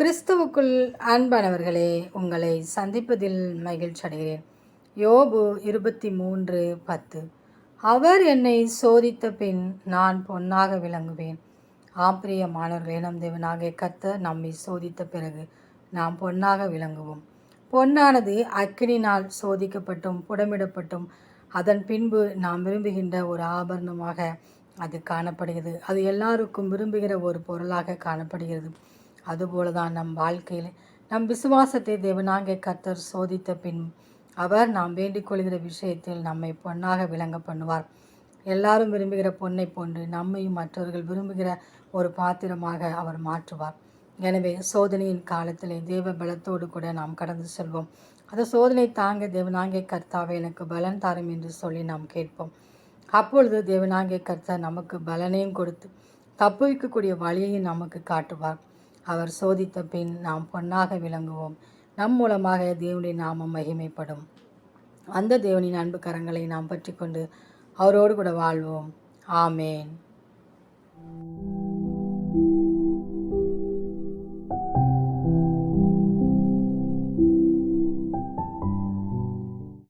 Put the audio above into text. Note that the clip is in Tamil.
கிறிஸ்துவுக்குள் அன்பானவர்களே உங்களை சந்திப்பதில் மகிழ்ச்சி அடைகிறேன். யோபு இருபத்தி மூன்று பத்து. அவர் என்னை சோதித்த பின் நான் பொன்னாக விளங்குவேன். ஆம்பிரியமானவர்களே நம் தேவனாக கத்த நம்மை சோதித்த பிறகு நாம் பொன்னாக விளங்குவோம். பொன்னானது அக்கினினால் சோதிக்கப்பட்டும் புடமிடப்பட்டும். அதன் பின்பு நாம் விரும்புகின்ற ஒரு ஆபரணமாக அது காணப்படுகிறது. அது எல்லாருக்கும் விரும்புகிற ஒரு பொருளாக காணப்படுகிறது. அதுபோல தான் நம் வாழ்க்கையில் நம் விசுவாசத்தை தேவனாக கர்த்தர் சோதித்த பின் அவர் நாம் வேண்டிக் கொள்கிற விஷயத்தில் நம்மை பொன்னாக விளங்க பண்ணுவார். எல்லாரும் விரும்புகிற பொண்ணை போன்று நம்மையும் மற்றவர்கள் விரும்புகிற ஒரு பாத்திரமாக அவர் மாற்றுவார். எனவே சோதனையின் காலத்திலே தேவ பலத்தோடு கூட நாம் கடந்து செல்வோம். அந்த சோதனை தாங்க தேவனாகிய கர்த்தாவை எனக்கு பலன் தாரும் என்று சொல்லி நாம் கேட்போம். அப்பொழுது தேவனாகிய கர்த்தர் நமக்கு பலனையும் கொடுத்து தப்புவிக்கக்கூடிய வழியையும் நமக்கு காட்டுவார். அவர் சோதித்த பின் நாம் பொன்னாக விளங்குவோம். நம் மூலமாக தேவனுடைய நாமம் மகிமைப்படும். அந்த தேவனின் அன்பு கரங்களை நாம் பற்றி கொண்டு அவரோடு கூட வாழ்வோம். ஆமேன்.